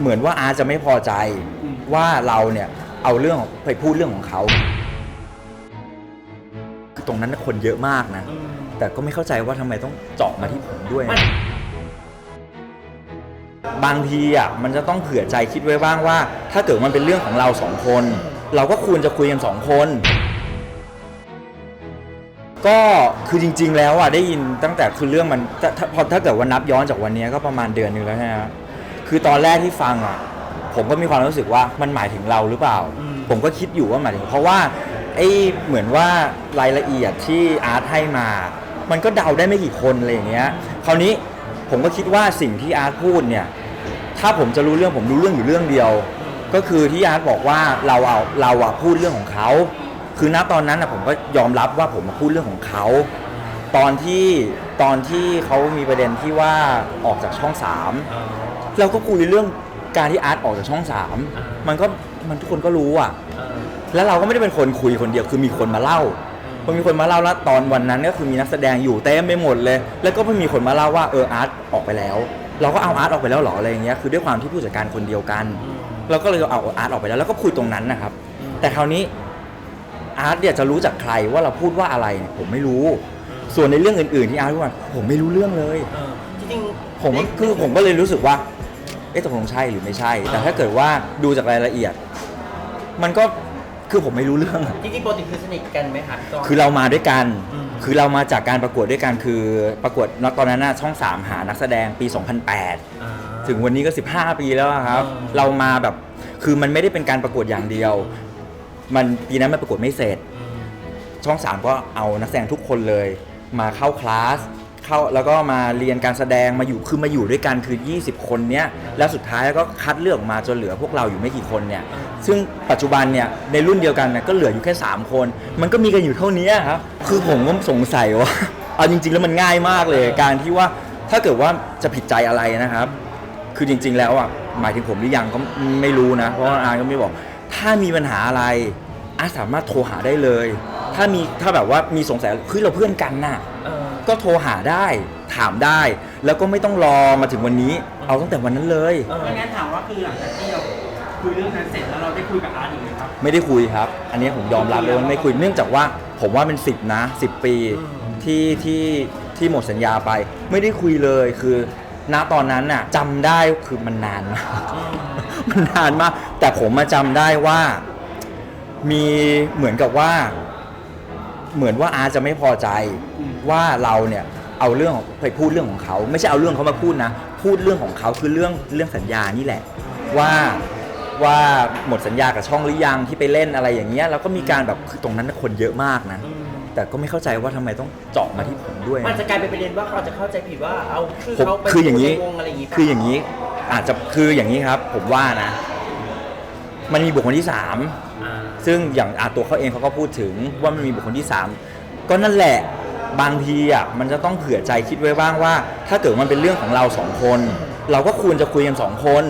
เหมือนว่าอาร์ตจะไม่พอใจว่าเราเนี่ยเอาเรื่องของไปพูดเรื่องของเขาคือตรงนั้นน่ะคนเยอะมากนะ แต่ก็ไม่เข้าใจว่าทำไมต้องเจาะมาที่ผมด้วยมันบางทีอะมันจะต้องเผื่อใจคิดไว้บ้างว่า ถ้าเกิดมันเป็นเรื่องของเราสองคน เราก็ควรจะคุยกันสองคน ก็คือจริง ๆ แล้วอะได้ยินตั้งแต่คือเรื่องมันถ้าถ้าพอถ้าเกิดว่านับย้อนจากวันนี้ก็ประมาณเดือนหนึ่งแล้วนะฮะคื อตอนแรกที่ฟังอะผมก็มีความรู้สึกว่ามันหมายถึงเราหรือเปล่า อืม ผมก็คิดอยู่ว่าหมายถึง เพราะว่าไอ้เหมือนว่ารายละเอียดที่อาร์ตให้มา มันก็เดาได้ไม่กี่คนอะไรอย่างเงี้ยคราวนี้ผมก็คิดว่าสิ่งที่อาร์ตพูดเนี่ย ถ้าผมจะรู้เรื่องผมรู้เรื่องอยู่เรื่องเดียว ก็คือที่อาร์ตบอกว่าเราเอาเราอะพูดเรื่องของเขา คือณตอนนั้นอะผมก็ยอมรับว่าผมมาพูดเรื่องของเขา ตอนที่ตอนที่เขามีประเด็นที่ว่าออกจากช่องสาม เราก็คุยเรื่องการที่อาร์ตออกจากช่องสามมันก็มันทุกคนก็รู้อะแล้วเราก็ไม่ได้เป็นคนคุยคนเดียวคือมีคนมาเล่าพอมีคนมาเล่าแล้วตอนวันนั้นก็คือมีนักแสดงอยู่เต็มไปหมดเลย แล้วก็มีคนมาเล่าว่าเอออาร์ตออกไปแล้ว เราก็เอาอาร์ตออกไปแล้วเหรออะไรอย่างเงี้ยคือด้วยความที่ผู้จัดการคนเดียวกัน เราก็เลยเอาอาร์ตออกไปแล้วแล้วก็คุยตรงนั้นนะครับ แต่คราวนี้อาร์ตเนี่ยจะรู้จากใครว่าเราพูดว่าอะไรเนี่ยผมไม่รู้ ส่วนในเรื่องอื่นๆที่อาร์ตพูดมาผมไม่รู้เรื่องเลยเออจริงๆผมคือผมก็เลยรู้สึกว่า เอ๊ะตกลงใช่หรือไม่ใช่ แต่ถ้าเกิดว่าดูจากรายละเอียด มันก็คือผมไม่รู้เรื่องอะ จริงๆปกติคือสนิทกันไหมคะตอน คือเรามาด้วยกัน อืม คือเรามาจากการประกวดด้วยกัน คือประกวดตอนนั้นน่ะช่อง 3 หานักแสดงปี 2008 อ่า ถึงวันนี้ก็ 15 ปีแล้วอะครับอ่าเรามาแบบ คือมันไม่ได้เป็นการประกวดอย่างเดียว มันปีนั้นมันประกวดไม่เสร็จ อืม ช่อง 3 ก็เอานักแสดงทุกคนเลย มาเข้าคลาส เข้าแล้วก็มาเรียนการแสดงมาอยู่คือมาอยู่ด้วยกันคือ 20 คนเนี้ยแล้วสุดท้ายก็คัดเลือกออกมาจนเหลือพวกเราอยู่ไม่กี่คนเนี่ยซึ่งปัจจุบันเนี่ยในรุ่นเดียวกันเนี่ยก็เหลืออยู่แค่ 3 คน มันก็มีกันอยู่เท่านี้ครับคือผมก็สงสัยว่าเอาจริง ๆ แล้วมันง่ายมากเลย การที่ว่าถ้าเกิดว่าจะผิดใจอะไรนะครับ คือจริง ๆ แล้วอะหมายถึงผมหรือยังก็ไม่รู้นะ เพราะว่าอาก็ไม่บอก ถ้ามีปัญหาอะไรอาสามารถโทรหาได้เลย ถ้ามีถ้าแบบว่ามีสงสัยคือเราเพื่อนกันน่ะ เออ ก็โทรหาได้ถามได้ แล้วก็ไม่ต้องรอมาถึงวันนี้ เอาตั้งแต่วันนั้นเลย เออ ไม่งั้นถามว่าคือหลังจากที่เราคุยเรื่องนั้นเสร็จแล้วเราได้คุยกับอาร์ตอีกไหมครับ ไม่ได้คุยครับ อันนี้ผมยอมรับเลยว่าไม่คุย เนื่องจากว่าผมว่าเป็นสิบนะสิบปีที่ที่ที่หมดสัญญาไป ไม่ได้คุยเลยคือณตอนนั้นน่ะจำได้คือมันนานมาก มันนานมาก แต่ผมมาจำได้ว่า มีเหมือนกับว่า เหมือนว่าอาร์ตจะไม่พอใจอืมว่าเราเนี่ยเอาเรื่องของไปพูดเรื่องของเขา ไม่ใช่เอาเรื่องเขามาพูดนะ พูดเรื่องของเขาคือเรื่องเรื่องสัญญานี่แหละ ว่าว่าหมดสัญญากับช่องหรือยังที่ไปเล่นอะไรอย่างเงี้ยแล้วก็มีการแบบคือตรงนั้นน่ะคนเยอะมากนะอืมแต่ก็ไม่เข้าใจว่าทำไมต้องเจาะมาที่ผมด้วยมันจะกลายเป็นประเด็นว่าเขาจะเข้าใจผิดว่าเอาชื่อผมเขาไปคืออย่างนี้ในวงอะไรอย่างนี้ปะคืออย่างนี้อาจจะคืออย่างนี้ครับ ผมว่านะ มันมีบุคคลที่สามอ่าซึ่งอย่างอาตัวเขาเองเขาก็พูดถึงว่ามันมีบุคคลที่ 3 ก็นั่นแหละบางทีอะมันจะต้องเผื่อใจคิดไว้บ้างว่า ถ้าเกิดมันเป็นเรื่องของเราสองคน เราก็ควรจะคุยกันสองคน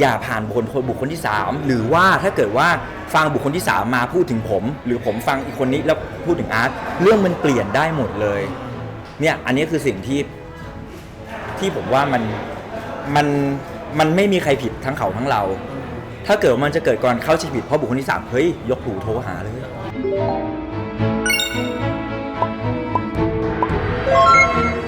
อย่าผ่านบุคคลบุคคลที่ 3 หรือว่าถ้าเกิดว่าฟังบุคคลที่ 3 มาพูดถึงผม หรือผมฟังอีกคนนี้แล้วพูดถึงอาร์ตเรื่องมันเปลี่ยนได้หมดเลยเนี่ยอันนี้คือสิ่งที่ที่ผมว่ามันมันมันไม่มีใครผิดทั้งเขาทั้งเรา ถ้าเกิดว่ามันจะเกิดก่อนเข้าชีวิตพ่อบุคคลที่สามเฮ้ยยกหูโทรหาเลย